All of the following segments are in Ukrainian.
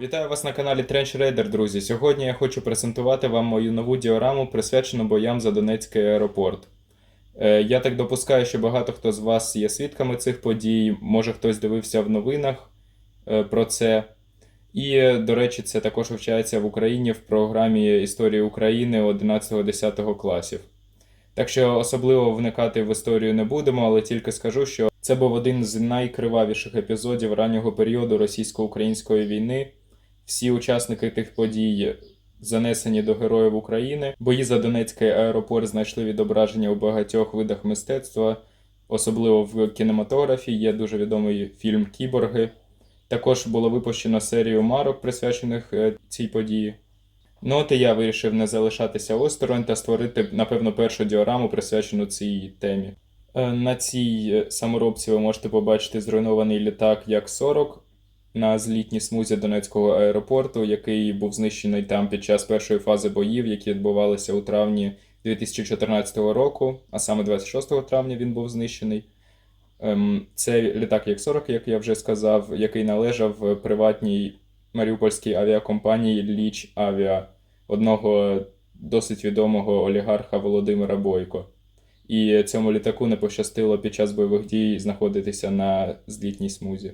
Вітаю вас на каналі Trench Raider, друзі. Сьогодні я хочу презентувати вам мою нову діораму, присвячену боям за Донецький аеропорт. Е, Я так допускаю, що багато хто з вас є свідками цих подій, може хтось дивився в новинах е, про це. І, до речі, це також вивчається в Україні в програмі Історії України 11-10 класів. Так що особливо вникати в історію не будемо, але тільки скажу, що це був один з найкривавіших епізодів раннього періоду російсько-української війни. Всі учасники тих подій занесені до Героїв України. Бої за Донецький аеропорт знайшли відображення у багатьох видах мистецтва, особливо в кінематографі. Є дуже відомий фільм Кіборги. Також було випущено серію марок, присвячених е, цій події. Ну от і я вирішив не залишатися осторонь та створити, напевно, першу діораму, присвячену цій темі. Е, На цій е, саморобці ви можете побачити зруйнований літак Як-40 на злітній смузі Донецького аеропорту, який був знищений там під час першої фази боїв, які відбувалися у травні 2014 року, а саме 26 травня він був знищений. Ем, Це літак Як-40, як я вже сказав, який належав приватній маріупольській авіакомпанії Ліч Авіа, одного досить відомого олігарха Володимира Бойко. І цьому літаку не пощастило під час бойових дій знаходитися на злітній смузі.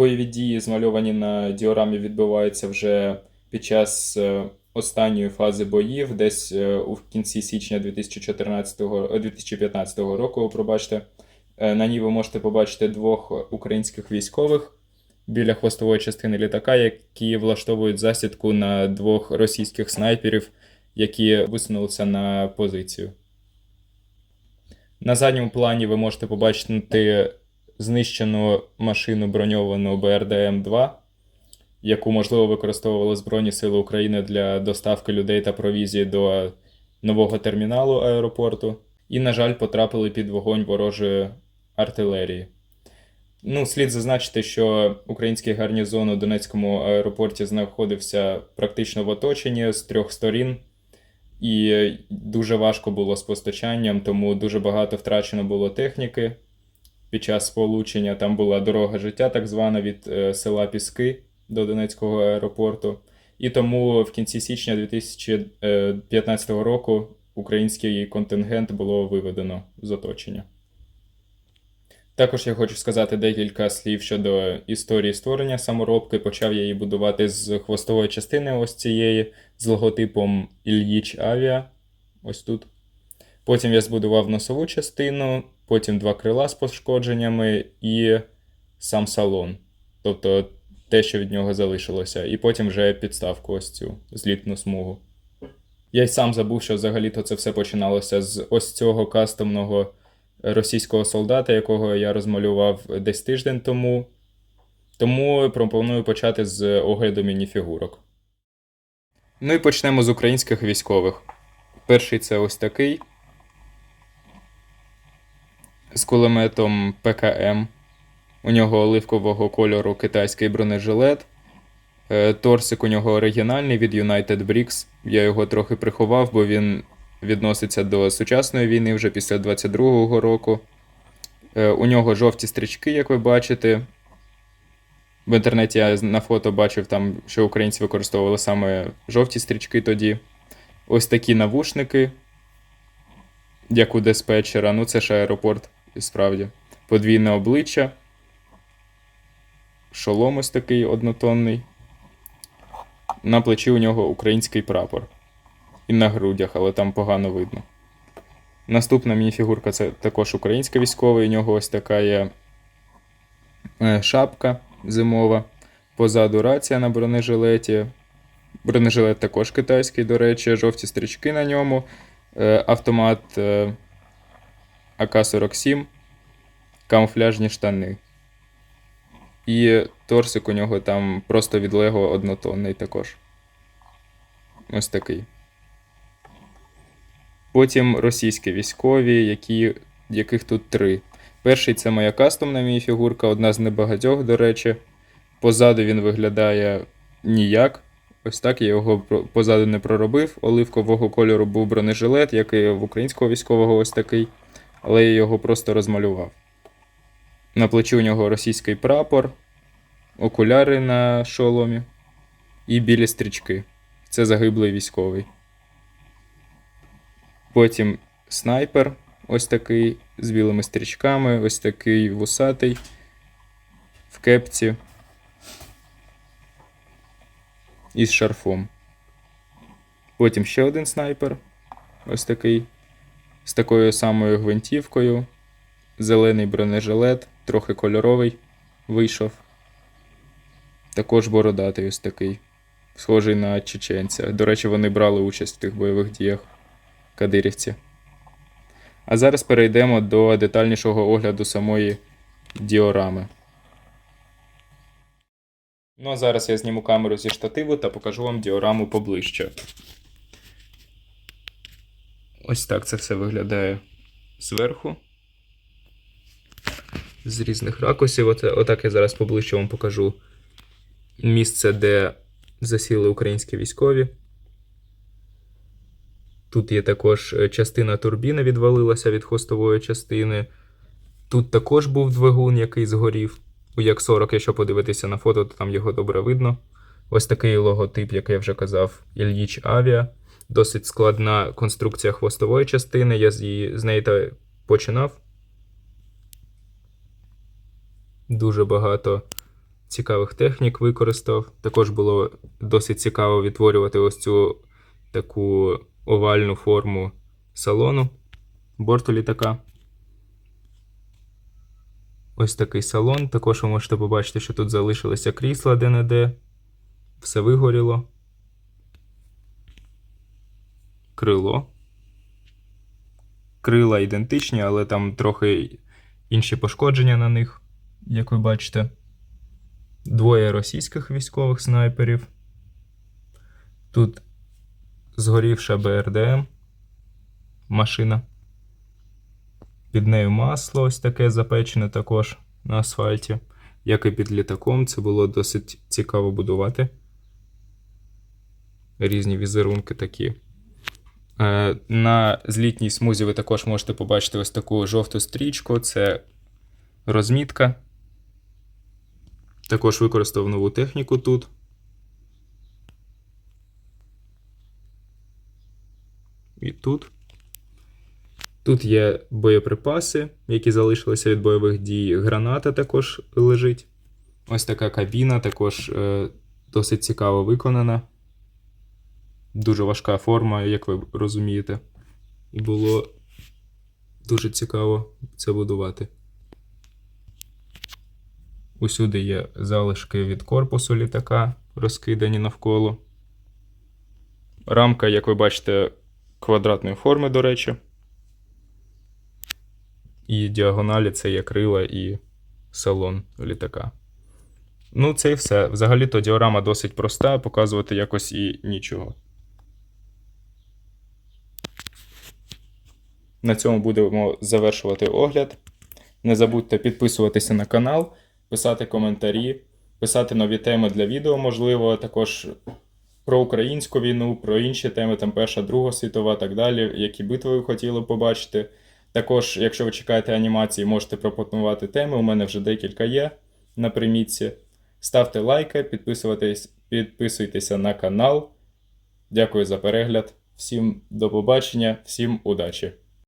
Бойові дії, змальовані на діорамі, відбуваються вже під час е, останньої фази боїв, десь е, у кінці січня 2014, е, 2015 року. Пробачте, Е, на ній ви можете побачити двох українських військових біля хвостової частини літака, які влаштовують засідку на двох російських снайперів, які висунулися на позицію. На задньому плані ви можете побачити знищену машину броньовану БРДМ-2, яку можливо використовували Збройні Сили України для доставки людей та провізії до нового терміналу аеропорту. І, на жаль, потрапили під вогонь ворожої артилерії. Ну, слід зазначити, що український гарнізон у Донецькому аеропорті знаходився практично в оточенні з трьох сторін, і дуже важко було з постачанням, тому дуже багато втрачено було техніки під час сполучення. Там була дорога життя, так звана від е, села Піски до Донецького аеропорту. І тому в кінці січня 2015 року український контингент було виведено з оточення. Також я хочу сказати декілька слів щодо історії створення саморобки. Почав я її будувати з хвостової частини ось цієї, з логотипом Ільїч Авіа. Ось тут. Потім я збудував носову частину, потім два крила з пошкодженнями і сам салон. Тобто те, що від нього залишилося. І потім вже підставку ось цю злітну смугу. Я й сам забув, що взагалі-то це все починалося з ось цього кастомного російського солдата, якого я розмалював десь тиждень тому. Тому пропоную почати з огляду мініфігурок. Ну і почнемо з українських військових. Перший це ось такий. З кулеметом ПКМ. У нього оливкового кольору китайський бронежилет. Е, Торсик у нього оригінальний від United Bricks. Я його трохи приховав, бо він відноситься до сучасної війни вже після 22-го року. Е, У нього жовті стрічки, як ви бачите. В інтернеті я на фото бачив, там, що українці використовували саме жовті стрічки тоді. Ось такі навушники, як у диспетчера. Ну, це ж аеропорт, і справді. Подвійне обличчя. Шолом ось такий однотонний. На плечі у нього український прапор і на грудях, але там погано видно. Наступна мініфігурка це також українська військова, у нього ось така є е, шапка зимова. Позаду рація на бронежилеті. Бронежилет також китайський, до речі, жовті стрічки на ньому. Е, Автомат е, АК-47, камуфляжні штани. І торсик у нього там просто від Лего однотонний також. Ось такий. Потім російські військові, які, яких тут три. Перший це моя кастомна мініфігурка, одна з небагатьох, до речі. Позаду він виглядає ніяк. Ось так я його позаду не проробив. Оливкового кольору був бронежилет, як і в українського військового ось такий, але я його просто розмалював. На плечі у нього російський прапор, окуляри на шоломі. і білі стрічки. Це загиблий військовий. Потім снайпер, ось такий з білими стрічками, ось такий вусатий в кепці і з шарфом. Потім ще один снайпер, ось такий, з такою самою гвинтівкою, зелений бронежилет, трохи кольоровий вийшов. Також бородатий ось такий, схожий на чеченця. До речі, вони брали участь в тих бойових діях кадирівці. А зараз перейдемо до детальнішого огляду самої діорами. Ну а зараз я зніму камеру зі штативу та покажу вам діораму поближче. Ось так це все виглядає зверху. З різних ракурсів. От, отак я зараз поближче вам покажу місце, де засіли українські військові. Тут є також е, частина турбіни відвалилася від хвостової частини. Тут також був двигун, який згорів. У Як-40, якщо подивитися на фото, то там його добре видно. Ось такий логотип, як я вже казав, Ільїч Авіа. Досить складна конструкція хвостової частини. Я з, її, з неї та починав. Дуже багато цікавих технік використав. Також було досить цікаво відтворювати ось цю таку овальну форму салону борту літака. Ось такий салон. Також ви можете побачити, що тут залишилися крісла де-не-де. Все вигоріло. Крило. Крила ідентичні, але там трохи інші пошкодження на них, як ви бачите. Двоє російських військових снайперів. Тут згорівша БРДМ машина. Під нею масло ось таке запечене також на асфальті. Як і під літаком, це було досить цікаво будувати. Різні візерунки такі. Е, На злітній смузі ви також можете побачити ось таку жовту стрічку. Це розмітка. Також використав нову техніку тут. І тут. Тут є боєприпаси, які залишилися від бойових дій. Граната також лежить. Ось така кабіна, також е, досить цікаво виконана. Дуже важка форма, як ви розумієте. І було дуже цікаво це будувати. Усюди є залишки від корпусу літака, розкидані навколо. Рамка, як ви бачите, квадратної форми, до речі. І діагоналі це є крила і салон літака. Ну, це і все. Взагалі-то діорама досить проста, показувати якось і нічого. На цьому будемо завершувати огляд. Не забудьте підписуватися на канал, писати коментарі, писати нові теми для відео, можливо, також про українську війну, про інші теми, там Перша, Друга світова, так далі, які битви ви хотіли побачити. Також, якщо ви чекаєте анімації, можете пропонувати теми. У мене вже декілька є на примітці. Ставте лайки, підписуйтесь, підписуйтеся на канал. Дякую за перегляд. Всім до побачення, всім удачі!